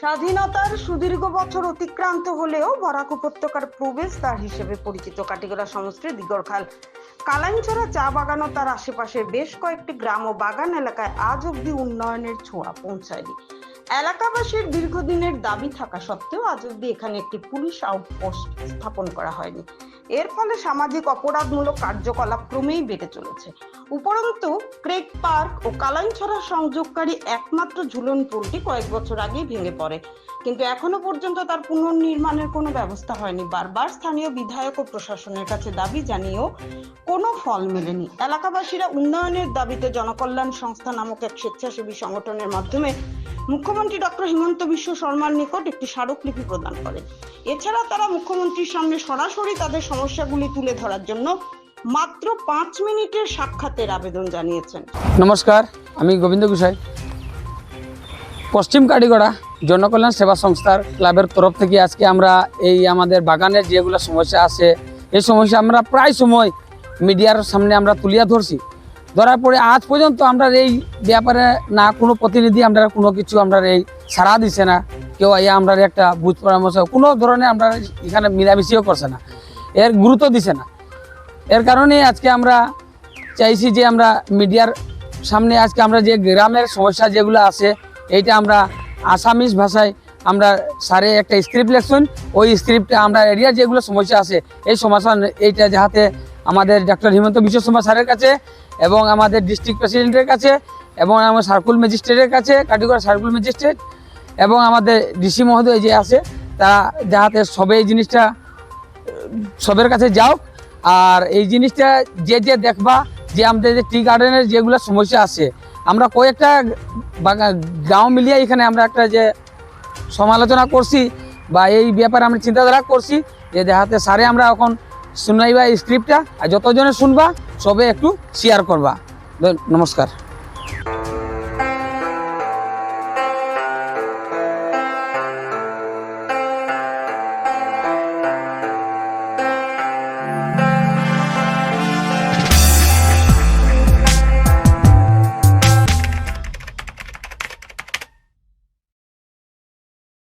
স্বাধীনতার সুদীর্ঘ বছর অতিক্রান্ত হলেও বরাক উপত্যকার প্রবেশদ্বার হিসেবে পরিচিত কাটিগড়া সমষ্টির দিগরখাল কালাইনছড়া চা বাগান ও তার আশেপাশের বেশ কয়েকটি গ্রাম ও বাগান এলাকায় আজ অবধি উন্নয়নের ছোঁয়া পৌঁছায়নি। এলাকাবাসীর দীর্ঘদিনের দাবি থাকা সত্ত্বেও আজ অবধি এখানে একটি পুলিশ আউটপোস্ট স্থাপন করা হয়নি। এর ফলে সামাজিক অপরাধমূলক কার্যকলাপ ক্রমেই বেড়ে চলেছে। উপরন্তু, ক্রেক পার্ক ও কালাইনছড়া সংযোগকারী একমাত্র ঝুলন পুলটি কয়েক বছর আগেই ভেঙে পড়ে। কিন্তু এখনও পর্যন্ত তার পুনর্নির্মাণের কোনো ব্যবস্থা হয়নি। বারবার স্থানীয় বিধায়ক ও প্রশাসনের কাছে দাবি জানিয়েও কোনো ফল মেলেনি। এলাকাবাসীরা উন্নয়নের দাবিতে জনকল্যাণ সংস্থা নামক এক স্বেচ্ছাসেবী সংগঠনের মাধ্যমে মুখ্যমন্ত্রী ডক্টর হিমন্ত বিশ্ব শর্মার নিকট একটি স্মারকলিপি প্রদান করেন এছাড়া তারা মুখ্যমন্ত্রীর সামনে সরাসরি তাদের সমস্যাগুলি তুলে ধরার জন্য মাত্র পাঁচ মিনিটের সাক্ষাতের আবেদন জানিয়েছেন। নমস্কার, আমি গোবিন্দ গুসাই। পশ্চিম কাটিগড়া জনকল্যাণ সেবা সংস্থার ক্লাবের তরফ থেকে আজকে আমরা এই আমাদের বাগানের যেগুলো সমস্যা আছে, এই সমস্যা আমরা প্রায় সময় মিডিয়ার সামনে আমরা তুলিয়া ধরছি। ধরার পরে আজ পর্যন্ত আমরা এই ব্যাপারে না কোনো প্রতিনিধি আমরা কোনো কিছু আমরা এই সাড়া দিছে না। কেউ আইয়া আমরা একটা বুঝ পরামর্শ, কোনো ধরনের আমরা এখানে মিলামিশিও করছে না। এর গুরুত্ব দিছে না। এর কারণে আজকে আমরা চাইছি যে আমরা মিডিয়ার সামনে আজকে আমরা যে গ্রামের সমস্যা যেগুলো আছে, এইটা আমরা আসামিস ভাষায় আমরা স্যারে একটা স্ক্রিপ্ট লেখছেন ওই স্ক্রিপ্টে আমরা এরিয়া যেগুলো সমস্যা আছে, এই সমস্যা এইটা যাহাতে আমাদের ডক্টর হিমন্ত বিশ্ব শর্মা স্যারের কাছে এবং আমাদের ডিস্ট্রিক্ট প্রেসিডেন্টের কাছে এবং আমার সার্কুল ম্যাজিস্ট্রেটের কাছে, কাটিগড়া সার্কুল ম্যাজিস্ট্রেট এবং আমাদের ডিসি মহোদয় যে আছে, তারা যাহাতে সবে এই জিনিসটা, সবের কাছে যাও আর এই জিনিসটা যে যে দেখবা, যে আমাদের যে টি গার্ডেনের যেগুলো সমস্যা আছে, আমরা কয়েকটা গাঁও মিলিয়ে এখানে আমরা একটা যে সমালোচনা করছি বা এই ব্যাপারে আমরা চিন্তাধারা করছি যে দেখাতে সারে আমরা এখন শুনাইবা এই স্ক্রিপ্টটা আর যতজনে শুনবা, সবে একটু শেয়ার করবা। নমস্কার।